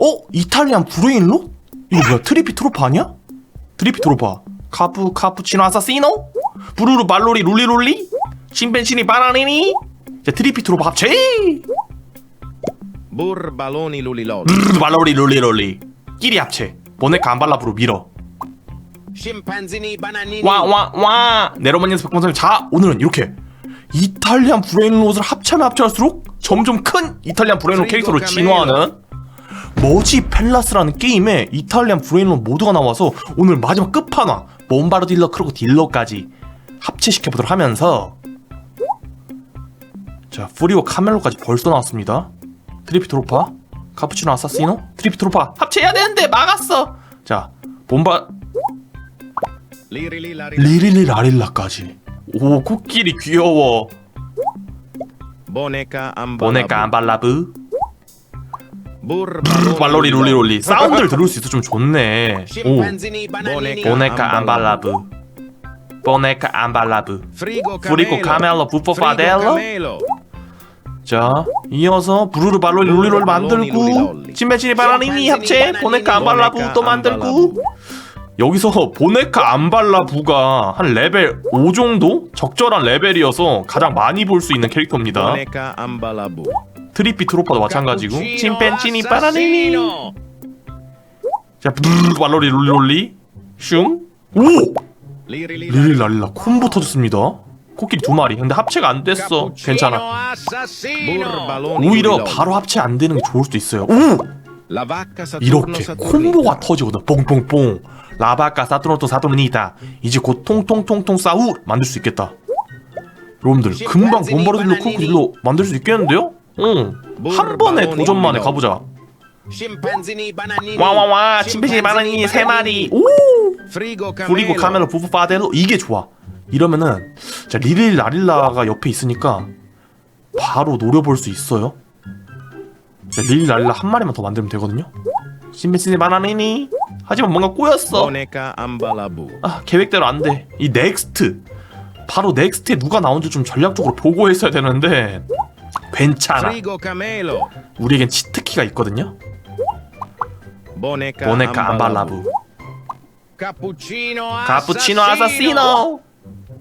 어? 이탈리안 브레인로? 이거 뭐야 트리피 트로파 아니야? 트리피 트로파 카푸 카푸치노 아사시노? 브루루 말로리 룰리룰리? 침팬치니 바나니니? 자 트리피 트로파 합체! Lulilol. 브루루 말로리 룰리룰리 끼리 합체 보네카 안발라브로 밀어 Scimpanzini bananini. 와와와 네로마니스 백범사님 자 오늘은 이렇게 이탈리안 브레인롯을 합체하면 합체할수록 점점 큰 이탈리안 브레인롯 캐릭터로 진화하는 머지 펠라스라는 게임에 이탈리안 브레인롯 모두가 나와서 오늘 마지막 끝판왕 몬바르딜러 크로코딜러까지 합체시켜보도록 하면서 자 프리오 카멜로까지 벌써 나왔습니다 트리피트로파 카푸치노 아사시노 트리피트로파 합체해야 되는데 막았어 자 몬바. 리릴리 라릴라까지 오 코끼리 귀여워. 보네카 안발라브 발로리 룰리 lulilol. 롤리. 사운드를 들을 수 있어. 좀 좋네. 오. 보네카 안발라브. 보네카 안발라브. 프리고 카멜로. 부포 파델로. 자 이어서 부르르 발로리 룰리 롤 만들고. 침배치니 바나니니 합체. 보네카 안발라브 또 만들고. 여기서 보네카 안발라부가 한 레벨 5 정도? 적절한 레벨이어서 가장 많이 볼 수 있는 캐릭터입니다. Boneca ambalabu. 트리피 트로파도 마찬가지고. 침팬치니 assassino. 자 브르르 발로리 룰리 롤리. 슝. 오! Lirililari. 리릴 랄라 콤보 터졌습니다. 코끼리 두 마리. 근데 합체가 안 됐어. 괜찮아. 오히려. 바로 합체 안 되는 게 좋을 수도 있어요. 오! 이렇게. 콤보가 터지거든. 뽕뽕뽕. 라바카 사토노토 사토르니다. 이제 곧 통통통통 싸우 만들 수 있겠다. 여러분들 금방 몬바르딜로 크로코딜로 만들 수 있겠는데요? 응한 번에 도전만에 가보자. Scimpanzini bananini. 와와와. 침팬지 바나니 세 마리. 오! 그리고 카멜로. 부부 파델로 이게 좋아. 이러면은 자 리릴 라릴라가 옆에 있으니까 바로 노려볼 수 있어요? 자, 리릴 라릴라 한 마리만 더 만들면 되거든요? 신베시니 바나니니. 하지만 뭔가 꼬였어. 아 계획대로 안돼이 넥스트. 바로 넥스트에 누가 나온지 좀 전략적으로 보고 했어야 되는데 괜찮아. 우리에겐 치트키가 있거든요 보네카 Cappuccino 카푸치노 아사시노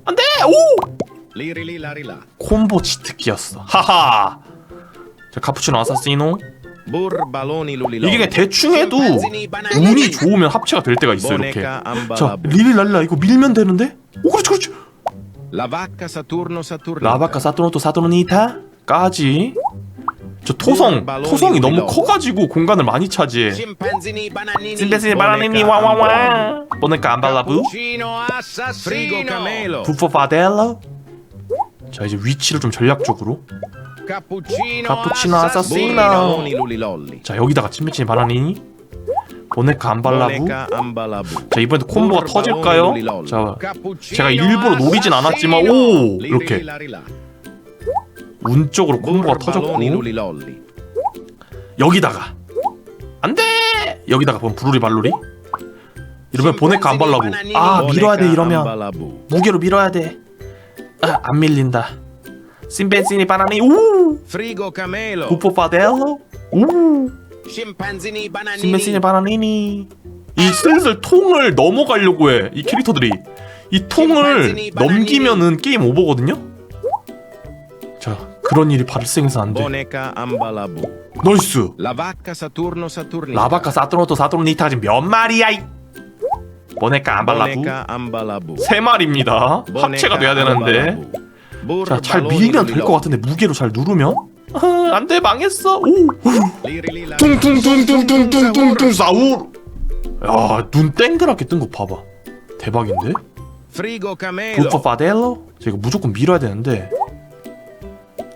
안돼 오 Lirililari. 콤보 치트키였어. 하하. 자, 카푸치노 아사시노. 이게 대충 해도 운이 좋으면 합체가 될 때가 있어 이렇게. 자. 릴릴랄라 이거 밀면 되는데? 오, 그렇지, 그렇지. Vacca Saturno Saturnita. 라바카 사토노토 사토노니타 까지. 저 토성, 토성이 너무 커가지고 공간을 많이 차지해. 신데스니 바나니니 와와와. 안발라부. Assassino. Frigo camelo. 부포 파델로. 자, 이제 위치를 좀 전략적으로. Burbaloni lulilolli. 자, 여기다가 침미치니 바나니니. 보네카 안발라부. 자 이번에도 콤보가 터질까요? 자 제가 일부러 노리진 않았지만 오 이렇게 운적으로 콤보가 터졌고. 여기다가. 안돼! 여기다가 보면 브루리 발로리? 이러면 보네카 안 발라고. 아 밀어야 돼 이러면. 무게로 밀어야 돼아안 밀린다. 심벤시니 바나니 우 Frigo camelo. 부포 파델로 우 Scimpanzini bananini. 심벤시니 바나니니. 이 슬슬 통을 넘어가려고 해 이 캐릭터들이. 이 통을 넘기면은 게임 오버거든요? 자 그런 일이 발생해서 안돼 ambalabu. 나이스 La vacca Saturno Saturnita. 라바카 사토노토 사토노니타 지금 몇 마리야 이? 보네카 안발라부. 세 마리입니다. 합체가 돼야 되는데. 자 잘 밀면 될 것 같은데 무게로 잘 누르면? 아, 안돼 망했어. 오 퉁퉁퉁퉁퉁퉁퉁퉁 싸우 야 눈 땡그랗게 뜬 거 봐봐. 대박인데? Camelo. 부퍼 파델로 자 이거 무조건 밀어야 되는데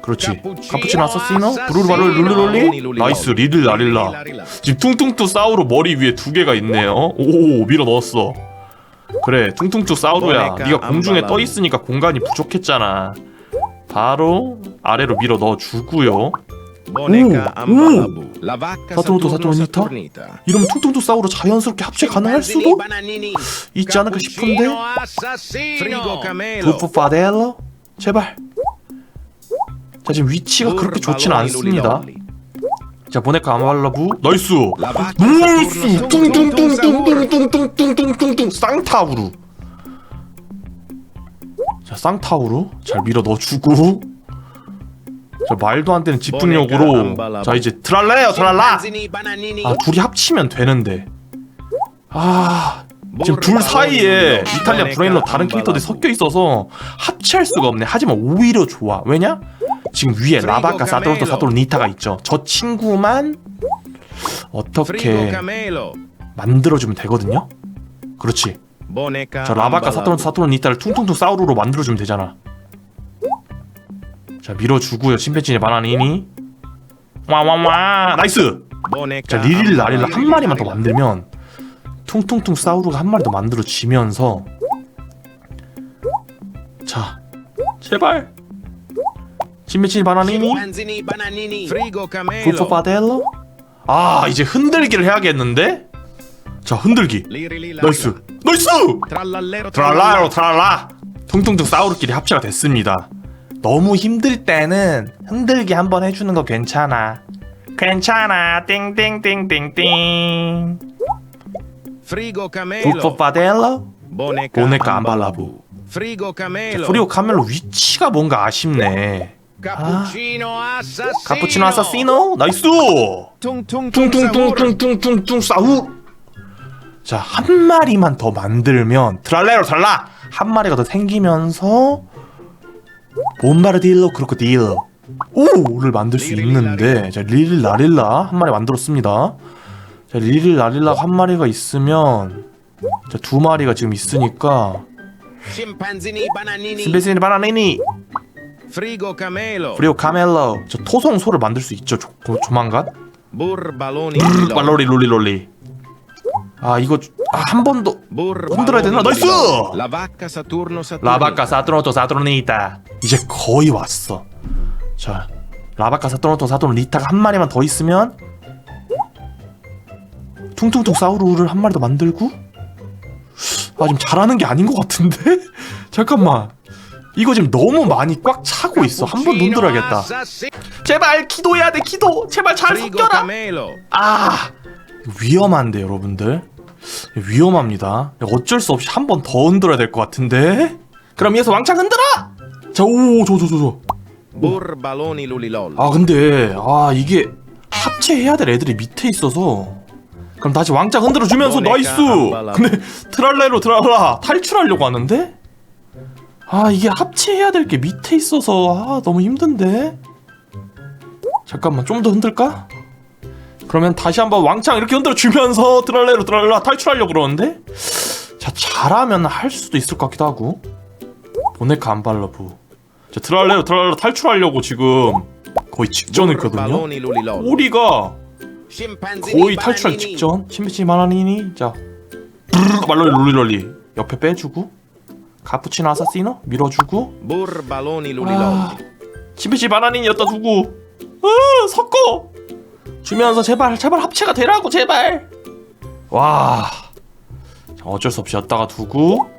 그렇지. 카푸치노 아사시노? 브루르 바로 룰루롤리? 나이스. 리들 라릴라. 지금 퉁퉁투 사우로 머리 위에 두 개가 있네요. 오 밀어 넣었어. 그래 퉁퉁투 사우로야. 네가 공중에 떠 있으니까 공간이 부족했잖아. 바로 아래로 밀어 넣어 주고요. Boneca 오, ambalabu. La vacca 사토노토 Saturno 사토니타? Saturnita. 이러면 퉁퉁투 사우로 자연스럽게 합체 가능할 수도? 있지 않을까 싶은데. 부프 파델로? 제발 자 지금 위치가 그렇게 좋지는 않습니다 자 보네카 아말라부 나이스 나이스 Saturno 뚱뚱뚱뚱뚱뚱뚱뚱뚱뚱 쌍타우루 자 쌍타우루 잘 밀어 넣어주고 자 말도 안 되는 집중력으로 자 이제 트랄라요 트랄라. 아 둘이 합치면 되는데 아 지금 둘 사이에 이탈리아 브레인로 다른 캐릭터들이 섞여 있어서 합치할 수가 없네 하지만 오히려 좋아 왜냐? 지금 위에 라바카 사토르토 사토르 니타가 있죠 저 친구만 어떻게. 만들어주면 되거든요 그렇지. 저 라바카. 사토르토 사토르 니타를 퉁퉁퉁 사우루로 만들어주면 되잖아 자 밀어주고요 심페치니 바나니니 와와와 나이스. 자 리릴 나릴라 한. 마리만 더 만들면 퉁퉁퉁 사우루가 한 마리 더 만들어지면서 자 제발 심메치니 바나니니. 부포 파델로? 아 이제 흔들기를 해야겠는데? 자 흔들기. 나이스. 나이스! 트랄라로 트랄라. 퉁퉁퉁 사우루끼리 합체가 됐습니다. 너무 힘들 때는 흔들기 한번 해주는 거 괜찮아. 괜찮아. 띵띵띵띵띵. Frigo Camelo. 부포 파델로. 보네카 Camelo. 프리오 카멜로 위치가 뭔가 아쉽네 Cappuccino assassino. 카푸치노 아사시노 나이스! 퉁퉁퉁 퉁퉁퉁퉁퉁퉁퉁 싸우! 자 한 마리만 더 만들면 트랄레로 트랄라! 한 마리가 더 생기면서 봄바르딜로 크로코딜로 오를 만들 수 있는데 자 릴릴 라릴라 한 마리 만들었습니다. 자 릴릴 라릴라 한 마리가 있으면 자두 마리가 지금 있으니까 Scimpanzini bananini. 스페시니 바나니니 Frigo Camelo. 프리오 카멜로 저 토송소를 만들 수 있죠 조, 조만간 Burbaloni. 말로리 롤리 롤리 아 이거 아, 한 번 더 Burbaloni. 흔들어야 되나? 나이스! La vacca Saturno Saturno. 라바카 사토노토 사토르니타 이제 거의 왔어 자 라바카 사토노토 사토르 니타가 한 마리만 더 있으면 퉁퉁퉁 사우루를 한 마리 더 만들고 아 지금 잘하는 게 아닌 것 같은데 잠깐만 이거 지금 너무 많이 꽉 차고 있어. 한번더 흔들어야겠다. Assassino. 제발 기도해야 돼 기도. 제발 잘 섞여라. 아 위험한데 여러분들. 위험합니다. 어쩔 수 없이 한 번 더 흔들어야 될 것 같은데. 그럼 위에서 왕창 흔들어! 자 오 저 저 저저. Burbaloni Lulilol. 아 근데 아 이게 합체해야 될 애들이 밑에 있어서. 그럼 다시 왕창 흔들어 주면서 나이스! 근데 트랄레로 트랄라 탈출하려고 하는데 아 이게 합체해야 될 게 밑에 있어서 아 너무 힘든데? 잠깐만 좀 더 흔들까? 그러면 다시 한번 왕창 이렇게 흔들어 주면서 트랄레로 트랄라 탈출하려고 그러는데? 자 잘하면 할 수도 있을 것 같기도 하고. 보네카 안발러부. 자 트랄레로 트랄라 탈출하려고 지금 거의 Lulilol. 오리가 거의 bananini. 직전? 마나니니? 자 말로리 롤리롤리. 옆에 빼주고 카푸치노 아사시노? 밀어주고. Burbaloni Lulilol. 아, 마나니니 였다 두고 아 섞어. 주면서 제발 제발 합체가 되라고 제발. 와. 자, 어쩔 수 없이 였다가 두고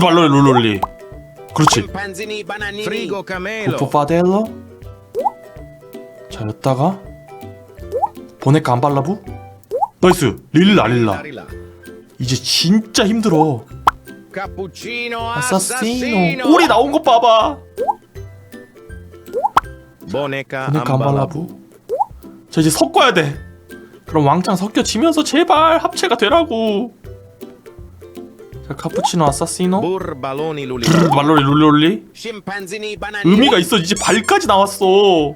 말로리 롤리롤리. 그렇지. Scimpanzini bananini. Frigo Camelo. 부포 파델로. 자 였다가. 보네카 안발라부? 나이스. 릴라. 릴라. 이제 진짜 힘들어 Cappuccino 아사시노 assassino. 꼬리 나온 거 봐봐 보네카 Ambalabo. 안발라부 자 이제 섞어야 돼 그럼 왕창 섞여지면서 제발 합체가 되라고 자 카푸치노 아사시노. 말로리 Scimpanzini bananini. 의미가 있어 이제 발까지 나왔어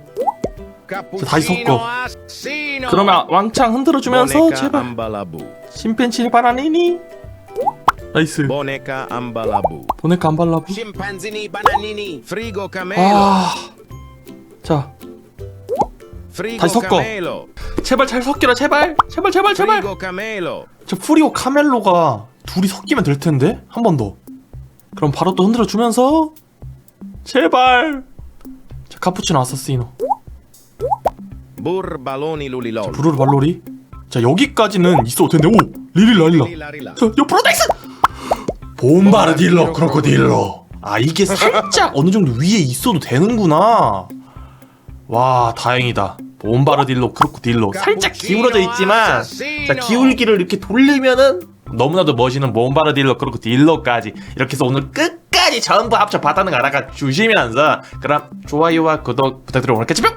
다시 Cappuccino 섞어. 그러면 왕창 흔들어주면서 제발. 심펜치니 바나니니 나이스 Boneca Ambalabo. 보네카 안발라부 Scimpanzini bananini. Frigo Camelo. 아, 자, Frigo 다시 섞어. Camelo. 제발 잘 섞여라, 제발, 제발, 제발, 제발. Frigo Camelo. 저 프리오 카멜로가 둘이 섞이면 될 텐데 한 번 더. 그럼 바로 또 흔들어 주면서 제발. 자, 카푸치노 아사시노. 브루르 발로리. 자, 여기까지는 있어도 되는데, 오, 리리 라릴라. Lila, lila. 자, 옆으로 나이스. 봄바르딜로 크로코딜로. 아, 이게 살짝 어느 정도 위에 있어도 되는구나. 와, 다행이다. 몬바르딜로 크로코딜로 살짝 기울어져 있지만 자 기울기를 이렇게 돌리면은 너무나도 멋있는 몬바르딜로 크로코딜로까지 이렇게 해서 오늘 끝까지 전부 합쳐 봤다는 거 알아가 주시면서 그럼 좋아요와 구독 부탁드리고 오늘 끝이 뿅